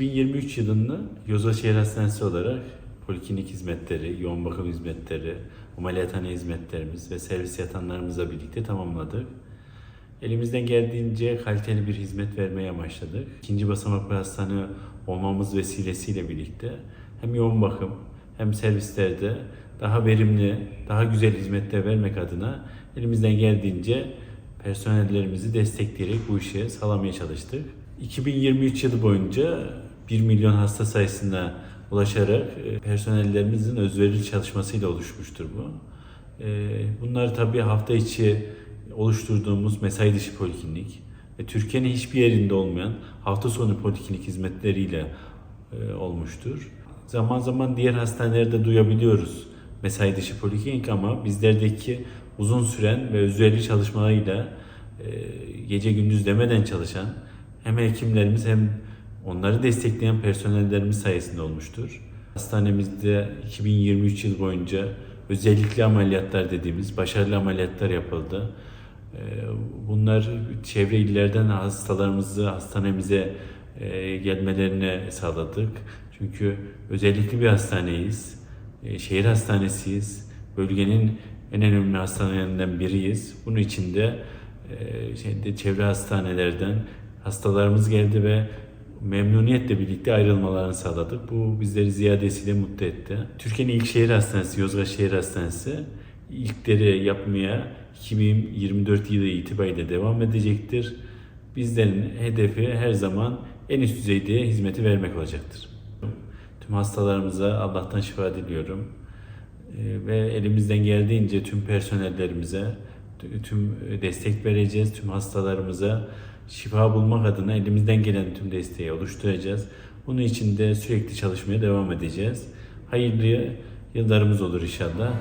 2023 yılını Yozgat Şehir Hastanesi olarak poliklinik hizmetleri, yoğun bakım hizmetleri, ameliyathane hizmetlerimiz ve servis yatanlarımızla birlikte tamamladık. Elimizden geldiğince kaliteli bir hizmet vermeye amaçladık. İkinci basamaklı hastane olmamız vesilesiyle birlikte hem yoğun bakım hem servislerde daha verimli, daha güzel hizmetler vermek adına elimizden geldiğince personellerimizi destekleyerek bu işi sağlamaya çalıştık. 2023 yılı boyunca 1 milyon hasta sayısına ulaşarak e, personellerimizin özverili çalışmasıyla oluşmuştur bu. E, Bunlar tabii hafta içi oluşturduğumuz mesai dışı poliklinik ve Türkiye'nin hiçbir yerinde olmayan hafta sonu poliklinik hizmetleriyle e, olmuştur. Zaman zaman diğer hastanelerde duyabiliyoruz mesai dışı poliklinik ama bizlerdeki uzun süren ve özverili çalışmalarıyla gece gündüz demeden çalışan hem hekimlerimiz hem onları destekleyen personellerimiz sayesinde olmuştur. Hastanemizde 2023 yıl boyunca özellikle ameliyatlar dediğimiz başarılı ameliyatlar yapıldı. E, Bunlar çevre illerden hastalarımızı hastanemize e, gelmelerine sağladık. Çünkü özellikle bir hastaneyiz. E, Şehir hastanesiyiz. Bölgenin en önemli hastanelerinden biriyiz. Bunun için de e, şeyde, çevre hastanelerden hastalarımız geldi ve memnuniyetle birlikte ayrılmalarını sağladık. Bu bizleri ziyadesiyle mutlu etti. Türkiye'nin ilk şehir hastanesi, Yozgat Şehir Hastanesi ilkleri yapmaya 2024 yılı itibariyle devam edecektir. Bizlerin hedefi her zaman en üst düzeyde hizmeti vermek olacaktır. Tüm hastalarımıza Allah'tan şifa diliyorum. Ee, Ve elimizden geldiğince tüm personellerimize tüm destek vereceğiz. Tüm hastalarımıza şifa bulmak adına elimizden gelen tüm desteği oluşturacağız. Bunun için de sürekli çalışmaya devam edeceğiz. Hayırlı yıllarımız olur inşallah.